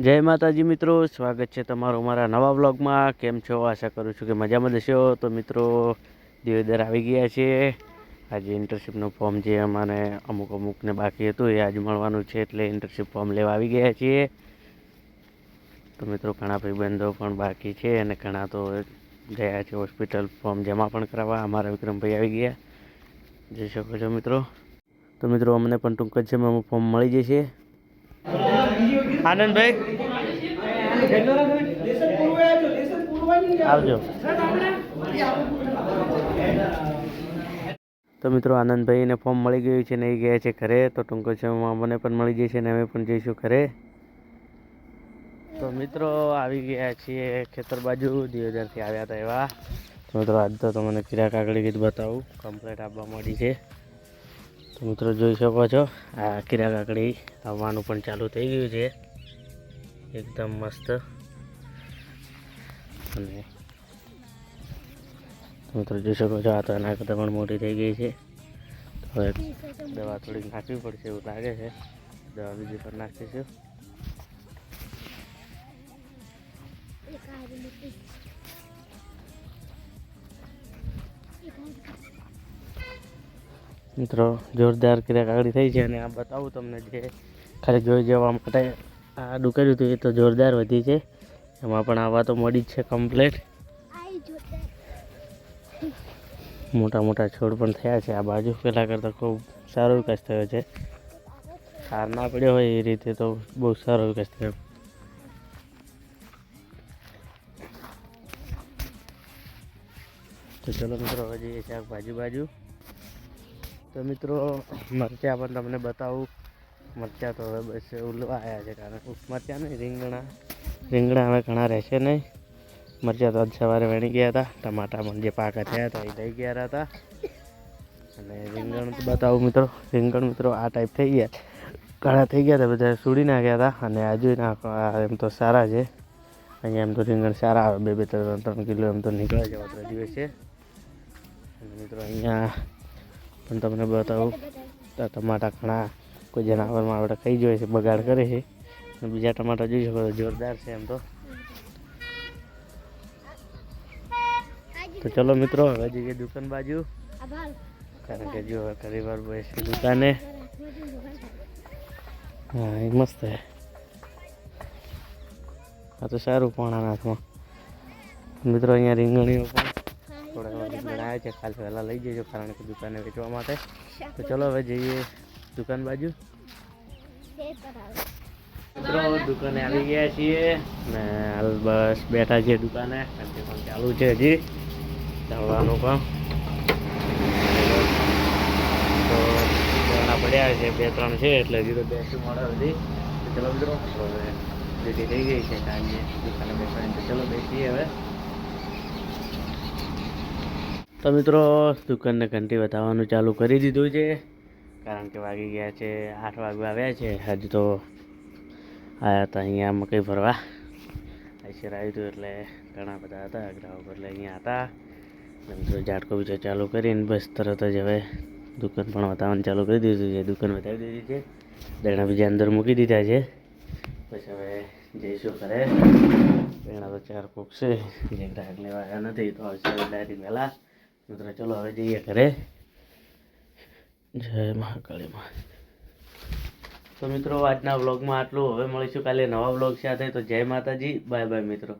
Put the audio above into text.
જય માતાજી મિત્રો, સ્વાગત છે તમારું મારા નવા વ્લોગમાં. કેમ છો? આશા કરું છું કે મજામાં જશો તો મિત્રો, દિવેદર આવી ગયા છે. આજે ઇન્ટર્નશીપનું ફોર્મ જે અમારે અમુક અમુકને બાકી હતું, એ આજે મળવાનું છે એટલે ઇન્ટર્નશીપ ફોર્મ લેવા આવી ગયા છીએ. તો મિત્રો, ઘણા ભાઈબંધો પણ બાકી છે અને ઘણા તો ગયા છે હોસ્પિટલ ફોર્મ જમા પણ કરાવવા. અમારા વિક્રમભાઈ આવી ગયા. જઈ શકો છો મિત્રો. તો મિત્રો, અમને પણ ટૂંક જ સમયમાં ફોર્મ મળી જશે. આનંદભાઈ? આવજો. તો મિત્રો, આનંદભાઈને ફોર્મ મળી ગયું છે ને એ ગયા છે ઘરે, તો ટૂંક છે અમને પણ મળી જશે ને અમે પણ જઈશું ઘરે. તો મિત્રો, આવી ગયા છીએ ખેતર બાજુ, દિયોદરથી આવ્યા હતા એવા. તો મિત્રો, આજ તો તમને કિરા કાકડી ગીત બતાવું કમ્પ્લેટ આપવા મળી છે. તો મિત્રો, જોઈ શકો છો, આ કિરા કાકડી આવવાનું પણ ચાલુ થઈ ગયું છે. એકદમ મસ્ત. અને મિત્રો જોઈ શકો છો, આ તો એના કરતાં પણ મોટી થઈ ગઈ છે. તો હવે દવા થોડીક નાખવી પડશે એવું લાગે છે. દવા બીજી પણ નાખીશું. મિત્રો જોરદાર ક્રિયા કાગડી થઈ છે અને આ બતાવું તમને જે ખાલી જોઈ જવા માટે આ ડુકાર્યું હતું એ તો જોરદાર વધી છે. એમાં પણ આવા તો મળી જ છે કમ્પ્લેટ મોટા મોટા છોડ પણ થયા છે. આ બાજુ પહેલાં કરતાં ખૂબ સારો વિકાસ થયો છે. સાર ના પડ્યો હોય એ રીતે તો બહુ સારો વિકાસ થયો. તો ચલો મિત્રો હવે જઈએ શાકભાજી બાજુ તો મિત્રો મરચા પણ તમને બતાવું મરચાં તો હવે બસ ઉલવા આવ્યા છે કારણ મરચાં નહીં, રીંગણા રીંગણા હવે ઘણા રહેશે નહીં. મરચાં તો આજ સવારે વણી ગયા હતા, ટમાટા પણ જે પાકા થયા હતા એ લઈ ગયા હતા. અને રીંગણ બતાવું મિત્રો, રીંગણ મિત્રો આ ટાઈપ થઈ ગયા ઘણા થઈ ગયા હતા, બધા સુડી નાખ્યા હતા અને આજુ નાખો એમ તો સારા છે. અહીંયા એમ તો રીંગણ સારા આવે, બે બે, ત્રણ ત્રણ કિલો એમ તો નીકળે છે વગર દિવસે. અને મિત્રો અહીંયા પણ તમને બતાવું ટમાટા ઘણા કોઈ જનાવરમાં આપણે ખાઈ જોઈએ છે, બગાડ કરે છે. બીજા ટમાટા જોઈ શકો જોરદાર છે એમ તો. તો ચલો મિત્રો, હવે જઈએ દુકાન બાજુ. કારણ કે જો હવે ભાઈ છે દુકાને. હા, એ મસ્ત છે. આ તો સારું પોણા નાથમાં મિત્રો, અહીંયા રીંગણીઓ પણ થોડા રીંગણ આવે છે. ખાલી વહેલા લઈ જજો, કારણ કે દુકાને વેચવા માટે. તો ચલો હવે જઈએ. દુકાન બાજુ? મિત્રો દુકાને આવી ગયા છીએ ને હાલ બસ બેઠા છીએ દુકાને. કારણ પણ ચાલુ છે હજી ચાલવાનું પણ તો ઘણા પડ્યા છે બે ત્રણ છે એટલે હજી તો બેસું મળે હજી. ચલો મિત્રો હવે ડ્યુટી થઈ ગઈ છે સાંજે દુકાને બેસવાની તો ચલો બેસીએ હવે. તો મિત્રો દુકાનને ઘંટી બતાવવાનું ચાલુ કરી દીધું છે. કારણ કે વાગી ગયા છે, આઠ વાગવા આવ્યા છે. હજુ તો આવ્યા હતા અહીંયા મકઈ ભરવા. આઈસર આવ્યું હતું એટલે ઘણા બધા હતા, ગ્રાહકો એટલે અહીંયા હતા. ઝાટકો બીજો ચાલુ કરીને બસ તરત જ હવે દુકાન પણ બતાવવાનું ચાલુ કરી દીધું છે. દુકાન બતાવી દીધી છે દણા બીજા અંદર મૂકી દીધા છે. પછી હવે જઈશું ઘરે. દણા તો ચાર કોક છે, જે ગ્રાહક લેવા આવ્યા નથી, તો આવશે ડાયરી વહેલા. મિત્રો, ચલો હવે જઈએ ઘરે. જય મહાકાળીમાં તો મિત્રો, આજના વ્લોગમાં આટલું. હવે મળીશું કાલે નવા વ્લોગ સાથે. તો જય માતાજી. બાય બાય મિત્રો.